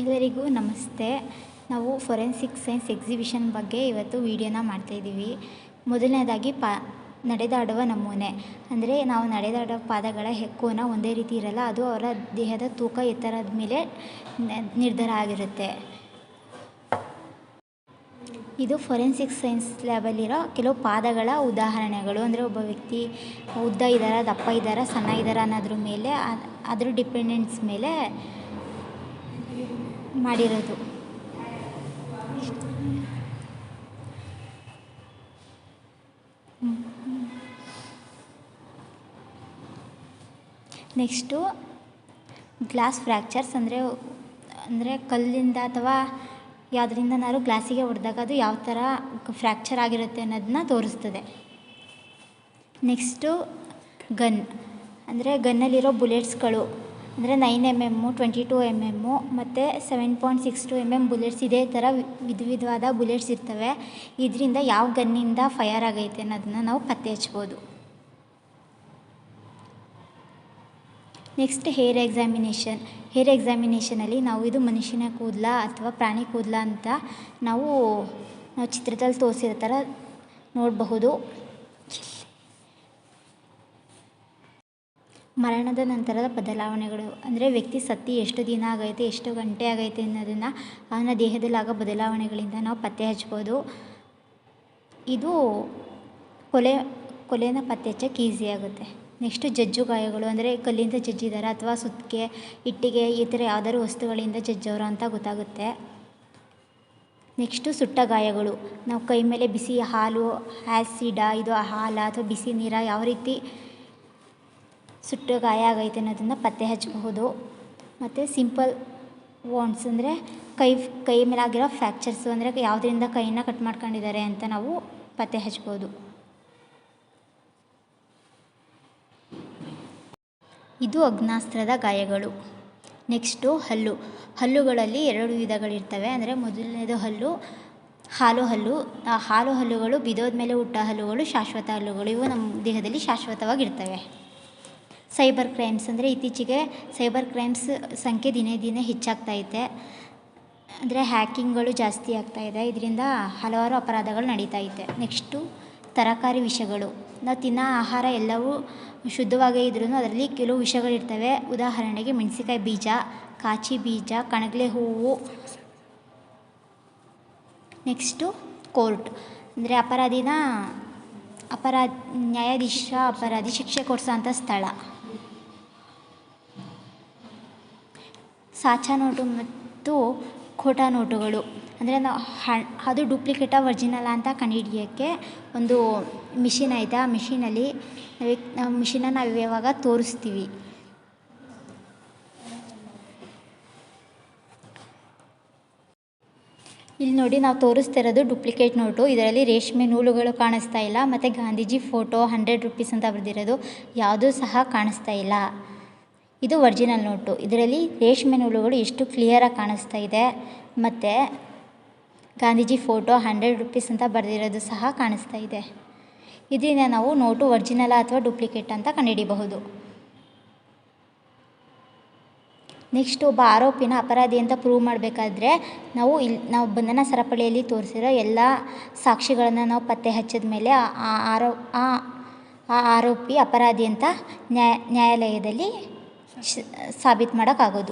ಎಲ್ಲರಿಗೂ ನಮಸ್ತೆ. ನಾವು ಫೊರೆನ್ಸಿಕ್ ಸೈನ್ಸ್ ಎಕ್ಸಿಬಿಷನ್ ಬಗ್ಗೆ ಇವತ್ತು ವೀಡಿಯೋನ ಮಾಡ್ತಾಯಿದ್ದೀವಿ ಮೊದಲನೇದಾಗಿ ಪಾ, ನಡೆದಾಡುವ ನಮೂನೆ. ಅಂದರೆ ನಾವು ನಡೆದಾಡುವ ಪಾದಗಳ ಹೆಕ್ಕುವನ ಒಂದೇ ರೀತಿ ಇರಲ್ಲ, ಅದು ಅವರ ದೇಹದ ತೂಕ, ಎತ್ತರದ ಮೇಲೆ ನಿರ್ಧಾರ ಆಗಿರುತ್ತೆ. ಇದು ಫೊರೆನ್ಸಿಕ್ ಸೈನ್ಸ್ ಲ್ಯಾಬಲ್ಲಿರೋ ಕೆಲವು ಪಾದಗಳ ಉದಾಹರಣೆಗಳು. ಅಂದರೆ ಒಬ್ಬ ವ್ಯಕ್ತಿ ಉದ್ದ ಇದ್ದಾರಾ ದಪ್ಪ ಇದ್ದಾರಾ ಸಣ್ಣ ಇದ್ದಾರಾ ಅನ್ನೋದ್ರ ಮೇಲೆ ಅದ್ರ ಡಿಪೆಂಡೆನ್ಸ್ ಮೇಲೆ ಮಾಡಿರೋದು. ನೆಕ್ಸ್ಟು ಗ್ಲಾಸ್ ಫ್ರ್ಯಾಕ್ಚರ್ಸ್ ಅಂದರೆ ಅಂದರೆ ಕಲ್ಲಿಂದ ಅಥವಾ ಯಾವುದ್ರಿಂದನಾದ್ರು ಗ್ಲಾಸಿಗೆ ಹೊಡೆದಾಗ ಅದು ಯಾವ ಥರ ಫ್ರ್ಯಾಕ್ಚರ್ ಆಗಿರುತ್ತೆ ಅನ್ನೋದನ್ನ ತೋರಿಸ್ತದೆ. ನೆಕ್ಸ್ಟು ಗನ್, ಅಂದರೆ ಗನ್ನಲ್ಲಿರೋ ಬುಲೆಟ್ಸ್ಗಳು. ಅಂದರೆ nine M M twenty two M M ಮತ್ತು seven point six two M M bullets ಇದೇ ಥರ ವಿಧ ವಿಧವಾದ ಬುಲೆಟ್ಸ್ ಇರ್ತವೆ. ಇದರಿಂದ ಯಾವ ಗನ್ನಿಂದ ಫಯರ್ ಆಗೈತೆ ಅನ್ನೋದನ್ನ ನಾವು ಪತ್ತೆ ಹಚ್ಬೋದು. ನೆಕ್ಸ್ಟ್ ಹೇರ್ ಎಕ್ಸಾಮಿನೇಷನ್ ಹೇರ್ ಎಕ್ಸಾಮಿನೇಷನಲ್ಲಿ ನಾವು ಇದು ಮನುಷ್ಯನ ಕೂದಲ ಅಥವಾ ಪ್ರಾಣಿ ಕೂದಲ ಅಂತ ನಾವು ನಾವು ಚಿತ್ರದಲ್ಲಿ ತೋರಿಸಿರೋ ಥರ ನೋಡಬಹುದು. ಮರಣದ ನಂತರದ ಬದಲಾವಣೆಗಳು. ಅಂದರೆ ವ್ಯಕ್ತಿ ಸತ್ತಿ ಎಷ್ಟು ದಿನ ಆಗೈತೆ, ಎಷ್ಟು ಗಂಟೆ ಆಗೈತೆ ಅನ್ನೋದನ್ನು ಅವನ ದೇಹದಲ್ಲಿ ಆಗೋ ಬದಲಾವಣೆಗಳಿಂದ ನಾವು ಪತ್ತೆ ಹಚ್ಬೋದು. ಇದು ಕೊಲೆ, ಕೊಲೆನ ಪತ್ತೆ ಹಚ್ಚಕ್ಕೆ ಈಸಿ ಆಗುತ್ತೆ. ನೆಕ್ಸ್ಟು ಜಜ್ಜು ಗಾಯಗಳು, ಅಂದರೆ ಕಲ್ಲಿಂದ ಜಜ್ಜಿದಾರೆ ಅಥವಾ ಸುತ್ತಿಗೆ, ಇಟ್ಟಿಗೆ, ಈ ಥರ ಯಾವ್ದಾದ್ರು ವಸ್ತುಗಳಿಂದ ಜಜ್ಜವ್ರಾ ಅಂತ ಗೊತ್ತಾಗುತ್ತೆ. ನೆಕ್ಸ್ಟು ಸುಟ್ಟ ಗಾಯಗಳು. ನಾವು ಕೈ ಮೇಲೆ ಬಿಸಿ ಹಾಲು ಆ್ಯಸಿಡ ಇದು ಹಾಲು ಅಥವಾ ಬಿಸಿ ನೀರ ಯಾವ ರೀತಿ ಸುಟ್ಟ ಗಾಯ ಆಗೈತೆ ಅನ್ನೋದನ್ನು ಪತ್ತೆ ಹಚ್ಚಬಹುದು ಮತ್ತು ಸಿಂಪಲ್ ವಾಂಡ್ಸ್ ಅಂದರೆ ಕೈ ಕೈ ಮೇಲೆ ಆಗಿರೋ ಫ್ರ್ಯಾಕ್ಚರ್ಸು ಅಂದರೆ ಯಾವುದರಿಂದ ಕೈನ ಕಟ್ ಮಾಡ್ಕೊಂಡಿದ್ದಾರೆ ಅಂತ ನಾವು ಪತ್ತೆ ಹಚ್ಬೋದು ಇದು ಅಗ್ನಾಸ್ತ್ರದ ಗಾಯಗಳು. ನೆಕ್ಸ್ಟು ಹಲ್ಲು. ಹಲ್ಲುಗಳಲ್ಲಿ ಎರಡು ವಿಧಗಳಿರ್ತವೆ. ಅಂದರೆ ಮೊದಲನೇದು ಹಲ್ಲು, ಹಾಲು ಹಲ್ಲು. ಹಾಲು ಹಲ್ಲುಗಳು ಬಿದೋದ ಮೇಲೆ ಹುಟ್ಟ ಹಲ್ಲುಗಳು, ಶಾಶ್ವತ ಹಲ್ಲುಗಳು. ಇವು ನಮ್ಮ ದೇಹದಲ್ಲಿ ಶಾಶ್ವತವಾಗಿರ್ತವೆ. ಸೈಬರ್ ಕ್ರೈಮ್ಸ್ ಅಂದರೆ ಇತ್ತೀಚೆಗೆ ಸೈಬರ್ ಕ್ರೈಮ್ಸ್ ಸಂಖ್ಯೆ ದಿನೇ ದಿನೇ ಹೆಚ್ಚಾಗ್ತಾ ಇದೆ ಅಂದರೆ ಹ್ಯಾಕಿಂಗ್ಗಳು ಜಾಸ್ತಿ ಆಗ್ತಾ ಇದೆ. ಇದರಿಂದ ಹಲವಾರು ಅಪರಾಧಗಳು ನಡೀತೈತೆ ನೆಕ್ಸ್ಟು ತರಕಾರಿ ವಿಷಗಳು. ನಾವು ತಿನ್ನೋ ಆಹಾರ ಎಲ್ಲವೂ ಶುದ್ಧವಾಗೇ ಇದ್ರೂ ಅದರಲ್ಲಿ ಕೆಲವು ವಿಷಗಳಿರ್ತವೆ ಉದಾಹರಣೆಗೆ ಮೆಣಸಿಕಾಯಿ ಬೀಜ, ಕಾಚಿ ಬೀಜ, ಕಣಗಲೆ ಹೂವು. Next court. ಅಂದರೆ ಅಪರಾಧಿನ ಅಪರಾಧ, ನ್ಯಾಯಾಧೀಶ ಅಪರಾಧಿ ಶಿಕ್ಷೆ ಕೊಡಿಸೋಂಥ ಸ್ಥಳ. ಸಾಚಾ ನೋಟು ಮತ್ತು ಖೋಟಾ ನೋಟುಗಳು ಅಂದರೆ ನಾವು ಹಣ ಅದು ಡೂಪ್ಲಿಕೇಟಾ ಒರ್ಜಿನಲ್ ಅಂತ ಕಂಡುಹಿಡಿಯೋಕ್ಕೆ ಒಂದು ಮಿಷಿನ್ ಐತೆ ಆ ಮಿಷಿನಲ್ಲಿ ನಾವು ಮಿಷಿನ್ನ ನಾವು ಯಾವಾಗ ತೋರಿಸ್ತೀವಿ. ಇಲ್ಲಿ ನೋಡಿ ನಾವು ತೋರಿಸ್ತಾ ಇರೋದು ಡೂಪ್ಲಿಕೇಟ್ ನೋಟು ಇದರಲ್ಲಿ ರೇಷ್ಮೆ ನೂಲುಗಳು ಕಾಣಿಸ್ತಾ ಇಲ್ಲ. ಮತ್ತು ಗಾಂಧೀಜಿ ಫೋಟೋ ಹಂಡ್ರೆಡ್ ರುಪೀಸ್ ಅಂತ ಬರೆದಿರೋದು. ಯಾವುದೂ ಸಹ ಕಾಣಿಸ್ತಾ ಇಲ್ಲ. ಇದು ಒರ್ಜಿನಲ್ ನೋಟು ಇದರಲ್ಲಿ ರೇಷ್ಮೆ ನೂಲುಗಳು ಎಷ್ಟು ಕ್ಲಿಯರಾಗಿ ಕಾಣಿಸ್ತಾ ಇದೆ. ಮತ್ತು ಗಾಂಧೀಜಿ ಫೋಟೋ ಹಂಡ್ರೆಡ್ ರುಪೀಸ್ ಅಂತ ಬರೆದಿರೋದು ಸಹ ಕಾಣಿಸ್ತಾ ಇದೆ. ಇದರಿಂದ ನಾವು ನೋಟು ಒರ್ಜಿನಲ್ ಅಥವಾ ಡೂಪ್ಲಿಕೇಟ್ ಅಂತ ಕಂಡುಹಿಡಿಬಹುದು ನೆಕ್ಸ್ಟ್ ಒಬ್ಬ ಆರೋಪಿನ ಅಪರಾಧಿ ಅಂತ ಪ್ರೂವ್ ಮಾಡಬೇಕಾದ್ರೆ ನಾವು ಇಲ್ಲಿ ನಾವು ಬಂಧನ ಸರಪಳಿಯಲ್ಲಿ ತೋರಿಸಿರೋ ಎಲ್ಲ ಸಾಕ್ಷಿಗಳನ್ನು ನಾವು ಪತ್ತೆ ಹಚ್ಚಿದ ಮೇಲೆ ಆ ಆರೋ, ಆ ಆರೋಪಿ ಅಪರಾಧಿ ಅಂತ ನ್ಯಾಯ ನ್ಯಾಯಾಲಯದಲ್ಲಿ ಸಾಬೀತು ಮಾಡೋಕ್ಕಾಗೋದು.